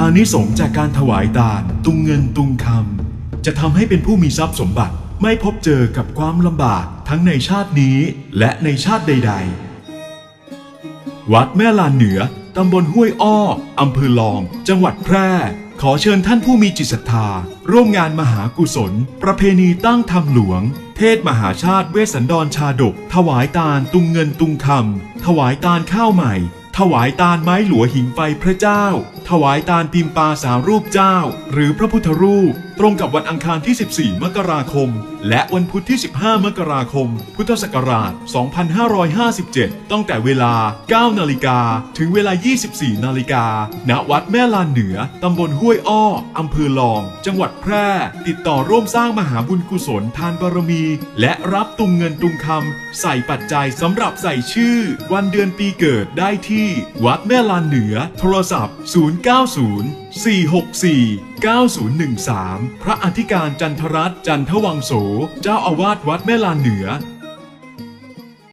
อานิสงส์จากการถวายทาน ตุงเงินตุงคำจะทำให้เป็นผู้มีทรัพย์สมบัติไม่พบเจอกับความลำบากทั้งในชาตินี้และในชาติใด ๆ วัดแม่ลานเหนือตำบลห้วยอ้ออำเภอลอง จังหวัดแพร่ ขอเชิญท่านผู้มีจิตศรัทธา ร่วมงานมหากุศล ประเพณีตั้งธรรมหลวง เทศมหาชาติเวสสันดรชาดก ถวายตาลตุงเงินตุงคำถวายตาลข้าวใหม่ ถวายตาลไม้หลัวหิงไฟพระเจ้า ถวายตาลพิมพ์ปาสารูปเจ้า หรือพระพุทธรูป ตรงกับวันอังคารที่ 14 มกราคม และวันพุธที่ 15 มกราคม พุทธศักราช 2557 ตั้งแต่เวลา 9 นาฬิกา ถึงเวลา 24 นาฬิกา ณ วัดแม่ลานเหนือ ตำบลห้วยอ้อ อำเภอลอง จังหวัดแพร่ ติดต่อร่วมสร้างมหาบุญกุศลทานบารมี และรับตุงเงินตุงคำ ใส่ปัจจัยสำหรับใส่ชื่อ วันเดือนปีเกิดได้ที่ วัดแม่ลานเหนือ โทรศัพท์ 090 464 9013 พระอธิการจันทรัตน์จันทวังโส เจ้าอาวาสวัดแม่ลานเหนือ